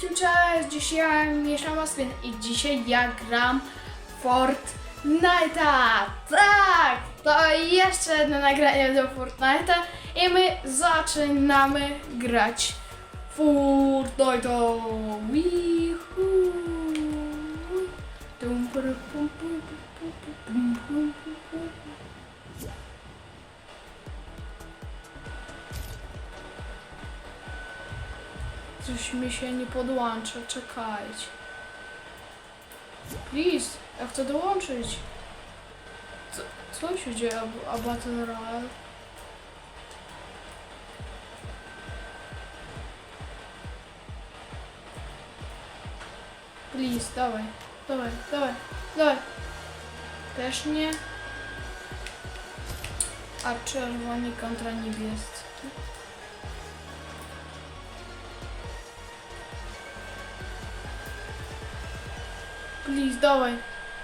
Cześć, dzisiaj ja mieszam Aspen i dzisiaj ja gram Fortnite'a. Tak, to jeszcze jedno nagranie do Fortnite'a i my zaczynamy grać Fortnite'a. Wihuu. Coś mi się nie podłącza, czekajcie. Please, ja chcę dołączyć. Co, co się dzieje, a, Battle Royale? Please, dawaj, dawaj, dawaj, dawaj. Też nie. A czerwoni kontra niebiescy. Please, dawaj,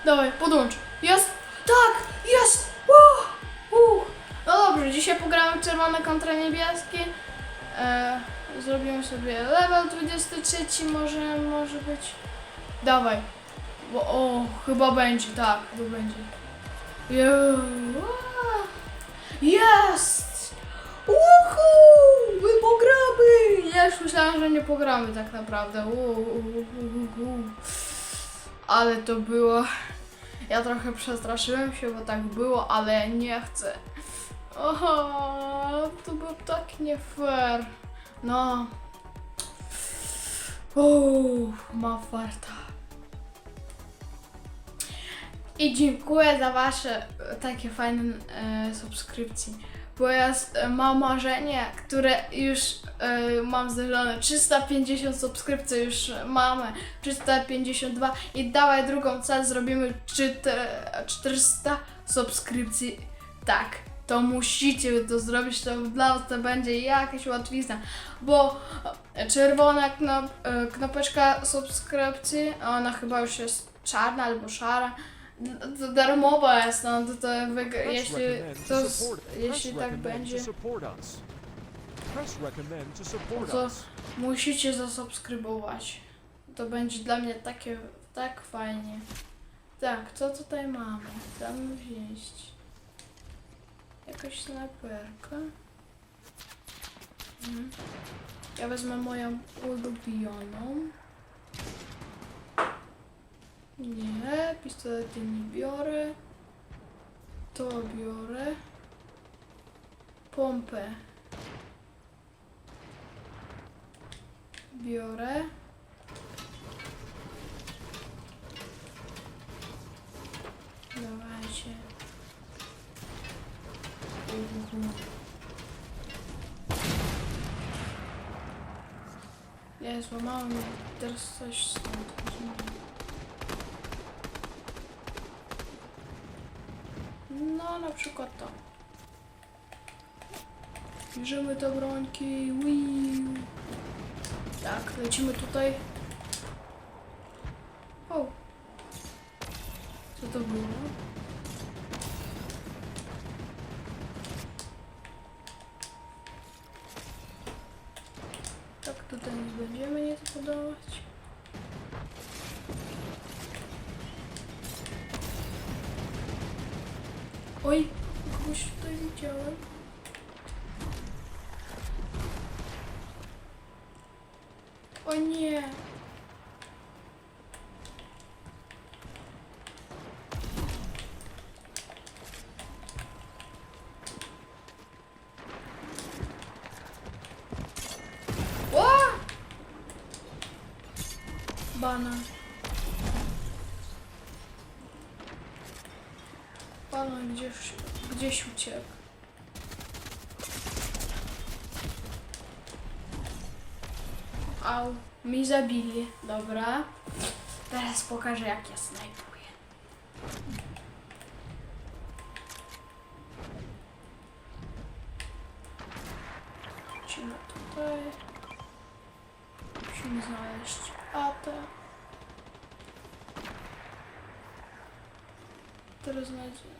dawaj, podłącz. Jest! Tak! Jest! Uh, uh. No dobrze, dzisiaj pogramy w czerwone kontra niebieskie. E, zrobimy sobie level 23, może, może być. Dawaj. Bo, o, chyba będzie, tak, to będzie. Jest! Uhu! My pogramy! Ja już myślałam, że nie pogramy tak naprawdę. Uh. Ale to było. Ja trochę przestraszyłem się, bo tak było, ale nie chcę. Oho, to było tak nie fair. No. Uuu, ma farta. I dziękuję za wasze e, takie fajne e, subskrypcje. Bo e, mam marzenie, które już e, mam zderzone. 350 subskrypcji już mamy. 352 i dawaj drugą cel, zrobimy czyte- 400 subskrypcji. Tak, to musicie to zrobić, to dla was to będzie jakaś łatwizna, bo czerwona knop, e, knopeczka subskrypcji, ona chyba już jest czarna albo szara, to darmowa jest, no to, to wyg- jeśli to, s- jeśli tak będzie, To musicie zasubskrybować. To będzie dla mnie takie, tak fajnie. Tak, co tutaj mamy? Damy wziąć. Jakaś snajperka. Mhm. Ja wezmę moją ulubioną. Nie, pistolety nie biorę. To biorę. Pompę biorę. Dawajcie. Ja złamałem. Teraz coś stąd No, na przykład to. Bierzemy te brońki. Wii. Tak, lecimy tutaj. O! Co to było? Tak, tutaj nie będziemy nie podawać. Ой, вы что сделали? О нет. Банан. Bana gdzieś, gdzieś uciekł. Au, mi zabili. Dobra. Teraz pokażę jak ja snajpuję. Lecimy tutaj. Musimy znaleźć atę. Teraz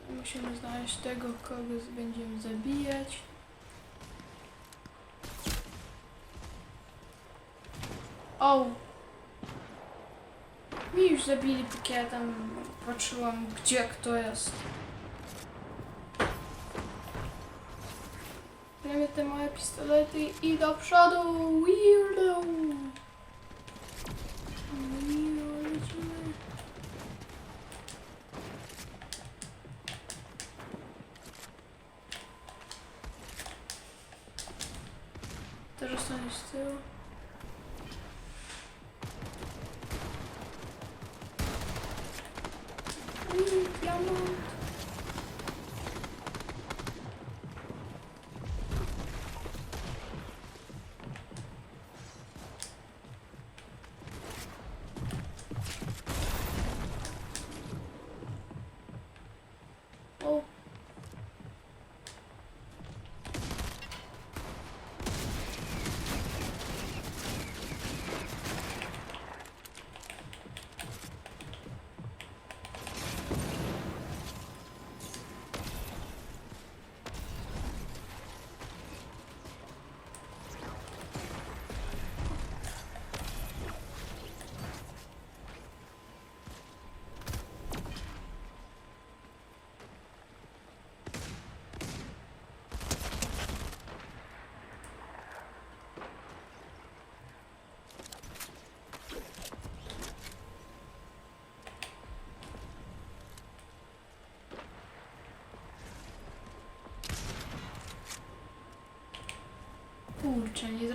musimy znaleźć tego, kogo będziemy zabijać. O! Mi już zabili, póki ja tam patrzyłam, gdzie kto jest. Bierzemy te małe pistolety i do przodu. Weirdo, teraz zostanie z tyłu.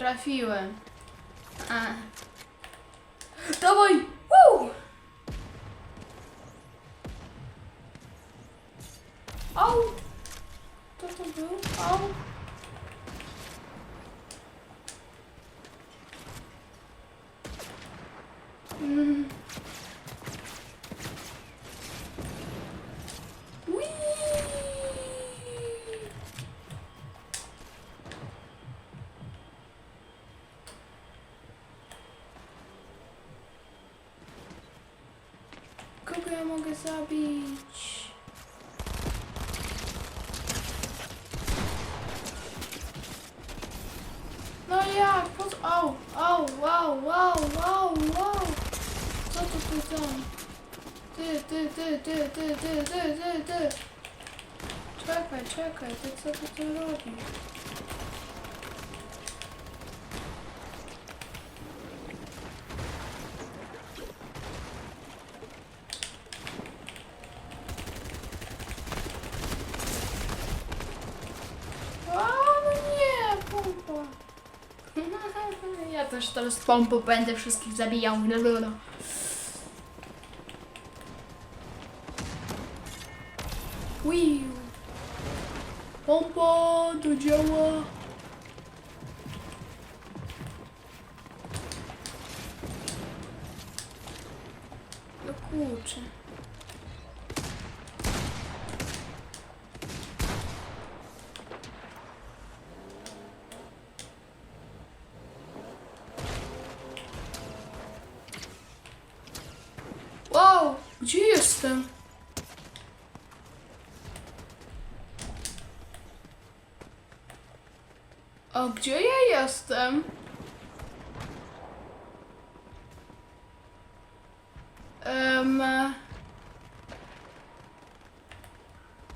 Trafiłem. A. Dawaj! Woo! Au! Kto to był? Au! Kogo ja mogę zabić? No jak? Po co? Au, au, wow, wow, wow, wow. Co to tu tam? Ty, ty, ty, ty, ty, ty, ty, ty, ty. Czekaj, czekaj, ty co ty tu robisz? A, no nie, pompa. Ja też teraz pompą będę wszystkich zabijał. Blablabla. Wiu. Pompa do dzieła. Jestem? A gdzie ja jestem? Um,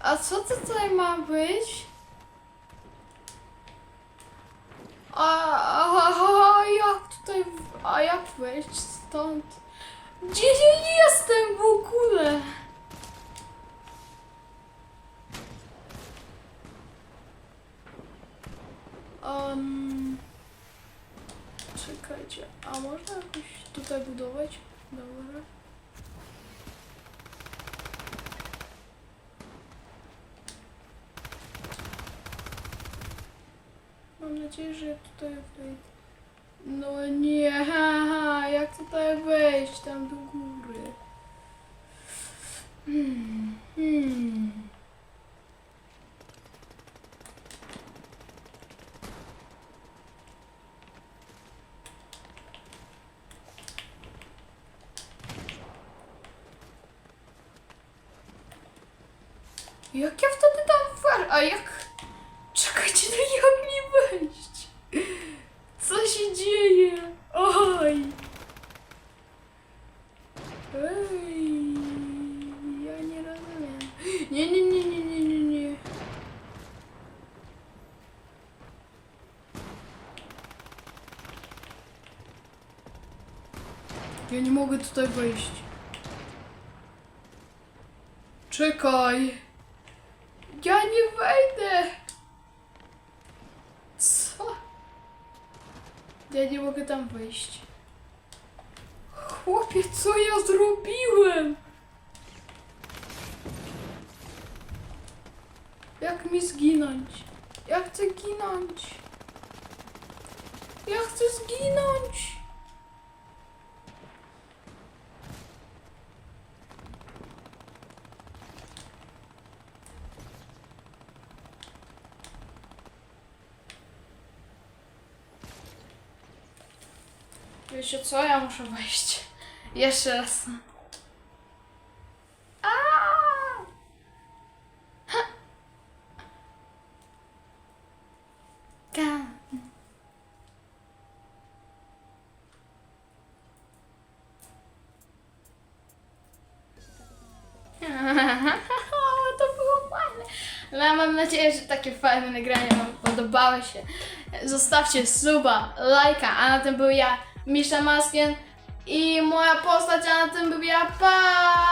a co tutaj ma być? A, a, a, a jak tutaj, a jak wejść stąd? Gdzie ja jestem tutaj budować? Dobra. Mam nadzieję, że tutaj. No nie, haha, jak tutaj wejść tam do góry? Hmm, hmm. Jak ja wtedy tam war... A jak... Czekajcie, no jak mi wejść? Co się dzieje? Oj! Ej, ja nie rozumiem. Nie, nie, nie, nie, nie, nie, nie. Ja nie mogę tutaj wejść. Czekaj. Nie wejdę. Co? Ja nie mogę tam wejść. Chłopie, co ja zrobiłem? Jak mi zginąć? Ja chcę ginąć. Ja chcę zginąć. Wiecie co? Ja muszę wejść. Jeszcze raz. To było fajne. No ja mam nadzieję, że takie fajne nagrania Wam podobały się. Zostawcie suba, lajka, a na tym był ja, Misza Maskien i moja postać, a na tym był ja, pa!